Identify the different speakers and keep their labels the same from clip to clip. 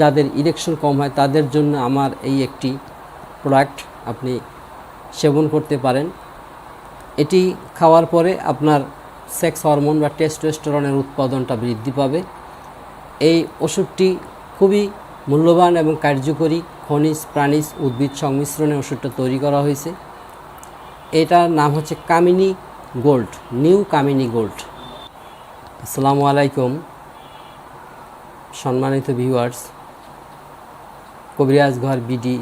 Speaker 1: যাদের ইরেকশন কম হয়, তাদের জন্য আমার এই একটি প্রোডাক্ট আপনি সেবন করতে পারেন। এটি খাওয়ার পরে আপনার সেক্স হরমোন বা টেস্টোস্টেরনের উৎপাদনটা বৃদ্ধি পাবে। এই ওষুধটি খুবই মূল্যবান এবং কার্যকরী খনিজ, প্রাণিজ, উদ্ভিদ সংমিশ্রণে ওষুধটা তৈরি করা হয়েছে। এটার নাম হচ্ছে Kamini gold, new Kamini gold. আসসালামু আলাইকুম, সম্মানিত viewers Kabiraj Ghor BD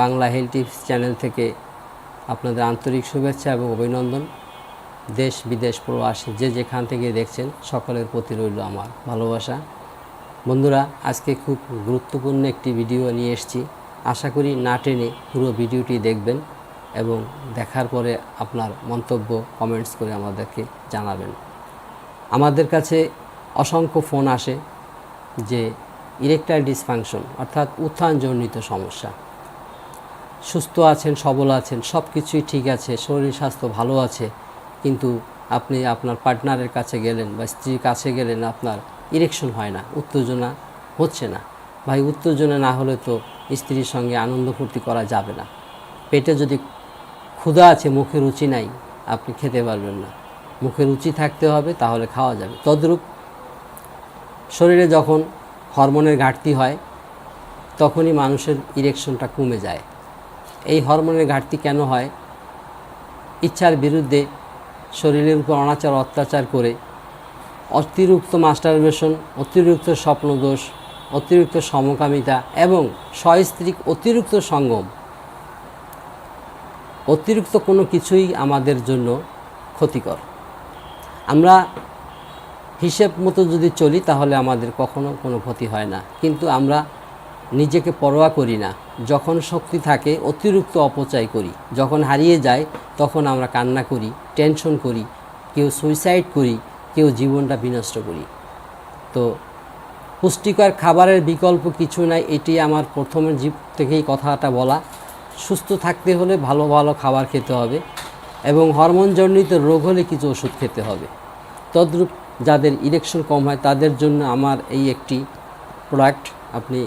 Speaker 1: Bangla health tips channel থেকে আপনাদের আন্তরিক শুভেচ্ছা এবং অভিনন্দন। দেশ, বিদেশ, প্রবাসী যে যেখান থেকে দেখছেন, সকলের প্রতি রইল আমার ভালোবাসা। বন্ধুরা, আজকে খুব গুরুত্বপূর্ণ একটি ভিডিও নিয়ে এসেছি। আশা করি না টেনে পুরো ভিডিওটি দেখবেন এবং দেখার পরে আপনার মন্তব্য কমেন্টস করে আমাদেরকে জানাবেন। আমাদের কাছে অসংখ্য ফোন আসে যে ইরেকটাইল ডিসফাংশন, অর্থাৎ উত্থানজনিত সমস্যা। সুস্থ আছেন, সবল আছেন সব কিছুই ঠিক আছে, শরীর স্বাস্থ্য ভালো আছে, কিন্তু আপনি আপনার পার্টনারের কাছে গেলেন বা স্ত্রীর কাছে গেলেন, আপনার ইরেকশন হয় না, উত্তেজনা হচ্ছে না। ভাই, উত্তেজনা না হলে তো স্ত্রীর সঙ্গে আনন্দ ফুর্তি করা যাবে না। পেটে যদি ক্ষুধা আছে, মুখে রুচি নাই, আপনি খেতে পারবেন না। মুখে রুচি থাকতে হবে, তাহলে খাওয়া যাবে। তদ্রূপ শরীরে যখন হরমোনের ঘাটতি হয়, তখনই মানুষের ইরেকশনটা কমে যায়। এই হরমোনের ঘাটতি কেন হয়? ইচ্ছার বিরুদ্ধে শরীরের উপর অনাচার, অত্যাচার করে অতিরিক্ত মাস্টারবেশন অতিরিক্ত স্বপ্নদোষ, অতিরিক্ত সমকামিতা এবং সস্ত্রীক অতিরিক্ত সঙ্গম, অতিরিক্ত কোনো কিছুই আমাদের জন্য ক্ষতিকর। আমরা হিসেব মতো যদি চলি, তাহলে আমাদের কখনো কোনো ক্ষতি হয় না। কিন্তু আমরা নিজেকে পরোয়া করি না। যখন শক্তি থাকে, অতিরিক্ত অপচয় করি। যখন হারিয়ে যায়, তখন আমরা কান্না করি, টেনশন করি, কেউ সুইসাইড করি, কেউ জীবনটা বিনষ্ট করি। তো পুষ্টিকর খাবারের বিকল্প কিছু নাই, এটি আমার প্রথমের জীব থেকেই কথাটা বলা। সুস্থ থাকতে হলে ভালো ভালো খাবার খেতে হবে এবং হরমোনজনিত রোগ হলে কিছু ওষুধ খেতে হবে। তদ্রূপ যাদের ইরেকশন কম হয়, তাদের জন্য আমার এই একটি প্রোডাক্ট আপনি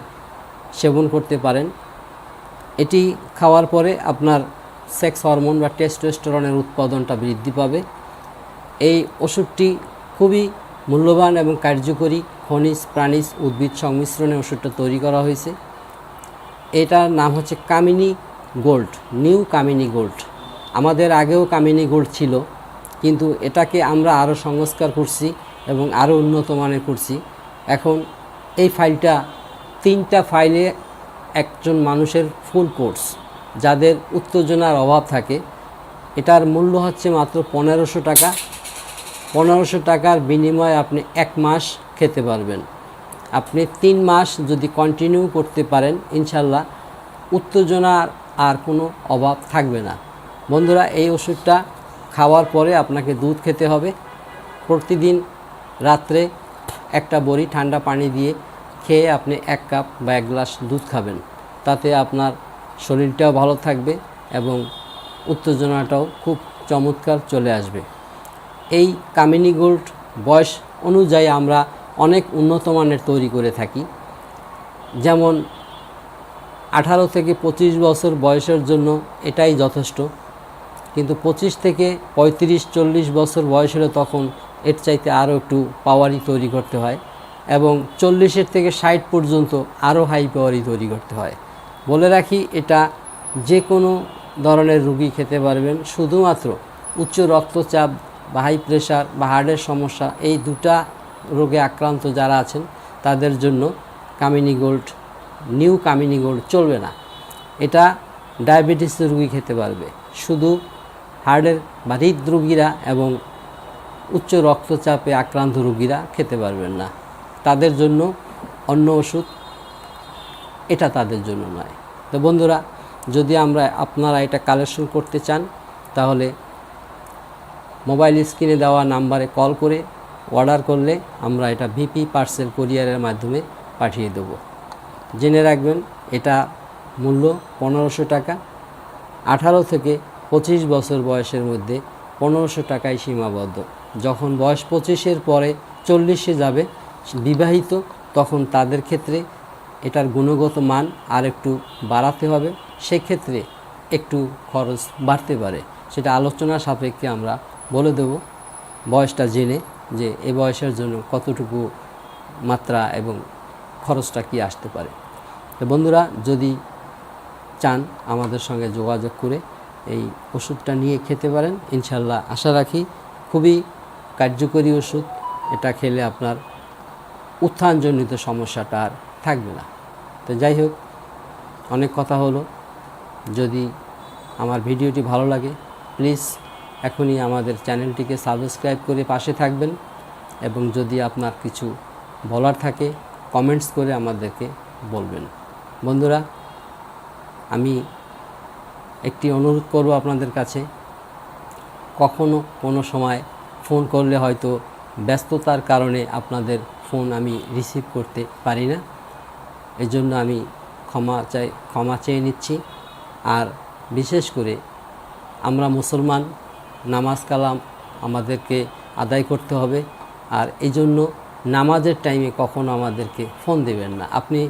Speaker 1: সেবন করতে পারেন। এটি খাওয়ার পরে আপনার সেক্স হরমোন বা টেস্টোস্টেরনের উৎপাদনটা বৃদ্ধি পাবে। এই ওষুধটি খুবই মূল্যবান এবং কার্যকরী খনিজ, প্রাণিজ, উদ্ভিদ সংমিশ্রণে ওষুধটা তৈরি করা হয়েছে। এটার নাম হচ্ছে Kamini gold, new Kamini gold. আমাদের আগেও কামিনী গোল্ড ছিল। কিন্তু এটাকে আমরা আরও সংস্কার করছি এবং আরও উন্নত মানের করছি। এখন এই ফাইলটা, তিনটা ফাইলে একজন মানুষের ফুল কোর্স, যাদের উত্তেজনার অভাব থাকে। এটার মূল্য হচ্ছে মাত্র পনেরোশো টাকা। পনেরোশো টাকার বিনিময়ে আপনি এক মাস খেতে পারবেন। আপনি তিন মাস যদি কন্টিনিউ করতে পারেন, ইনশাল্লাহ উত্তেজনার আর কোনো অভাব থাকবে না। বন্ধুরা, এই ওষুধটা খাওয়ার পরে আপনাকে দুধ খেতে হবে। প্রতিদিন রাত্রে একটা বড়ি ঠান্ডা পানি দিয়ে খেয়ে আপনি এক কাপ বা এক গ্লাস দুধ খাবেন। তাতে আপনার শরীরটাও ভালো থাকবে এবং উত্তেজনাটাও খুব চমৎকার চলে আসবে। এই কামিনী গোল্ড বয়স অনুযায়ী আমরা অনেক উন্নত মানের তৈরি করে থাকি। যেমন আঠারো থেকে পঁচিশ বছর বয়সের জন্য এটাই যথেষ্ট। কিন্তু পঁচিশ থেকে পঁয়ত্রিশ, চল্লিশ বছর বয়স হলে তখন এর চাইতে আরও একটু পাওয়ারই তৈরি করতে হয় এবং চল্লিশের থেকে ষাট পর্যন্ত আরও হাই পাওয়ারই তৈরি করতে হয়। বলে রাখি, এটা যে কোনো ধরনের রুগী খেতে পারবেন। শুধুমাত্র উচ্চ রক্তচাপ বা হাই প্রেশার বা হার্টের সমস্যা, এই দুটা রোগে আক্রান্ত যারা আছেন, তাদের জন্য Kamini gold new Kamini gold চলবে না। এটা ডায়াবেটিসের রুগী খেতে পারবে। শুধু হার্টের বা হৃদরোগীরা এবং উচ্চ রক্তচাপে আক্রান্ত রোগীরা খেতে পারবেন না। তাদের জন্য অন্য ওষুধ এটা তাদের জন্য নয়। তো বন্ধুরা, যদি আমরা, আপনারা এটা কালেকশন করতে চান, তাহলে মোবাইল স্ক্রিনে দেওয়া নাম্বারে কল করে অর্ডার করলে আমরা এটা ভিপি পার্সেল কুরিয়ারের মাধ্যমে পাঠিয়ে দেব। জেনে রাখবেন, এটা মূল্য পনেরোশো টাকা। আঠারো থেকে পঁচিশ বছর বয়সের মধ্যে পনেরোশো টাকায় সীমাবদ্ধ। যখন বয়স পঁচিশের পরে চল্লিশে যাবে বিবাহিত, তখন তাদের ক্ষেত্রে এটার গুণগত মান আর একটু বাড়াতে হবে। সেক্ষেত্রে একটু খরচ বাড়তে পারে। সেটা আলোচনা সাপেক্ষে আমরা বলে দেব। বয়সটা জেনে যে এ বয়সের জন্য কতটুকু মাত্রা এবং খরচটা কি আসতে পারে। বন্ধুরা, যদি চান আমাদের সঙ্গে যোগাযোগ করে এই ওষুধটা নিয়ে খেতে পারেন। ইনশাল্লাহ আশা রাখি খুবই কার্যকরী ওষুধ। এটা খেলে আপনার উত্থানজনিত সমস্যাটা আর থাকবে না। তো যাই হোক, অনেক কথা হলো। যদি আমার ভিডিওটি ভালো লাগে প্লিজ এখনই আমাদের চ্যানেলটিকে সাবস্ক্রাইব করে পাশে থাকবেন এবং যদি আপনার কিছু বলার থাকে কমেন্টস করে আমাদেরকে বলবেন। বন্ধুরা, আমি একটি অনুরোধ করব আপনাদের কাছে। কখনো কোনো সময় ফোন করলে হয়তো ব্যস্ততার কারণে আপনাদের ফোন আমি রিসিভ করতে পারি না। এজন্য আমি ক্ষমা চাই, ক্ষমা চেয়ে নিচ্ছি। আর বিশেষ করে আমরা মুসলমান, নামাজ কালাম আমাদেরকে আদায় করতে হবে। আর এই জন্য নামাজের টাইমে কখনো আমাদেরকে ফোন দেবেন না। আপনি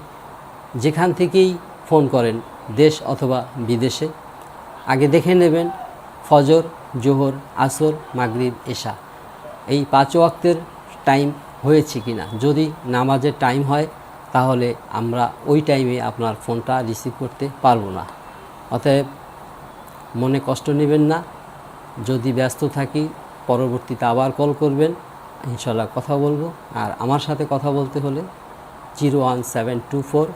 Speaker 1: যেখান থেকেই ফোন করেন, দেশ অথবা বিদেশে আগে দেখে নেবেন, ফজর, জোহর, আসর, মাগরিব, এশা। এই পাঁচ ওয়াক্তের টাইম হয়েছে কিনা? যদি নামাজের টাইম হয়, তাহলে আমরা ওই টাইমে আপনার ফোনটা রিসিভ করতে পারব না। অতএব মনে কষ্ট নেবেন না। যদি ব্যস্ত থাকি, পরবর্তীতে আবার কল করবেন। ইনশাল্লাহ কথা বলব। আর আমার সাথে কথা বলতে হলে zero one seven two four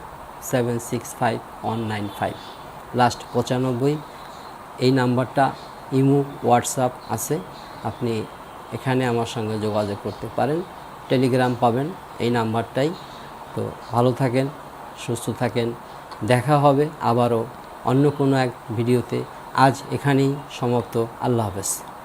Speaker 1: seven six five one nine five. Last পঁচানব্বই এই নাম্বারটা ইমো, হোয়াটসঅ্যাপ আছে। আপনি এখানে আমার সঙ্গে যোগাযোগ করতে পারেন, টেলিগ্রাম পাবেন এই নাম্বারটাই। তো ভালো থাকেন, সুস্থ থাকেন। দেখা হবে আবারও অন্য কোনো এক ভিডিওতে। আজ এখানেই সমাপ্ত। আল্লাহ হাফেজ।